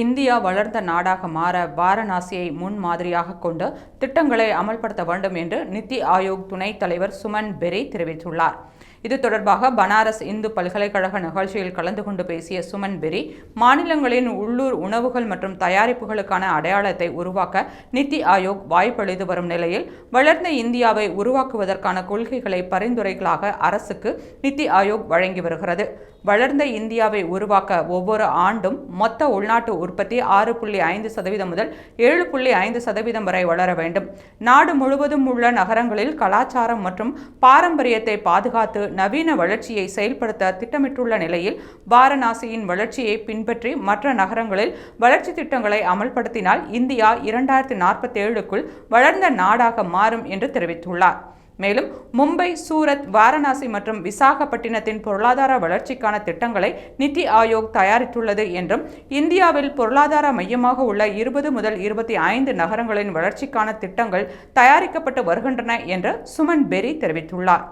India வளர்ந்த நாடாக மாற வாரணாசியை முன் மாதிரியாக கொண்டு திட்டங்களை அமல்படுத்த வேண்டும் என்று நித்தி ஆயோக் துணைத் தலைவர் சுமன் பெரி தெரிவித்துள்ளார். இது தொடர்பாக பனாரஸ் இந்து பல்கலைக்கழக நிகழ்ச்சியில் கலந்து கொண்டு பேசிய சுமன் பெரி மாநிலங்களின் உள்ளூர் உணவுகள் மற்றும் தயாரிப்புகளுக்கான அடையாளத்தை உருவாக்க நித்தி ஆயோக் வாய்ப்பளித்து வரும் நிலையில் வளர்ந்த இந்தியாவை உருவாக்குவதற்கான கொள்கைகளை பரிந்துரைகளாக அரசுக்கு நித்தி ஆயோக் வழங்கி வருகிறது. வளர்ந்த இந்தியாவை உருவாக்க ஒவ்வொரு ஆண்டும் மொத்த உள்நாட்டு உற்பத்தி ஆறு புள்ளி ஐந்து சதவீதம் முதல் ஏழு புள்ளி ஐந்து சதவீதம் வரை வளர வேண்டும். நாடு முழுவதும் உள்ள நகரங்களில் கலாச்சாரம் மற்றும் பாரம்பரியத்தை பாதுகாத்து நவீன வளர்ச்சியை செயல்படுத்த திட்டமிட்டுள்ள நிலையில் வாரணாசியின் வளர்ச்சியை பின்பற்றி மற்ற நகரங்களில் வளர்ச்சி திட்டங்களை அமல்படுத்தினால் இந்தியா இரண்டாயிரத்தி நாற்பத்தி ஏழுக்குள் வளர்ந்த நாடாக மாறும் என்று தெரிவித்துள்ளார். மேலும் மும்பை சூரத் வாரணாசி மற்றும் விசாகப்பட்டினத்தின் பொருளாதார வளர்ச்சிக்கான திட்டங்களை நிதி ஆயோக் தயாரித்துள்ளது என்றும் இந்தியாவில் பொருளாதார மையமாக உள்ள இருபது முதல் இருபத்தி ஐந்து நகரங்களின் வளர்ச்சிக்கான திட்டங்கள் தயாரிக்கப்பட்டு வருகின்றன என்று சுமன் பெரி தெரிவித்துள்ளார்.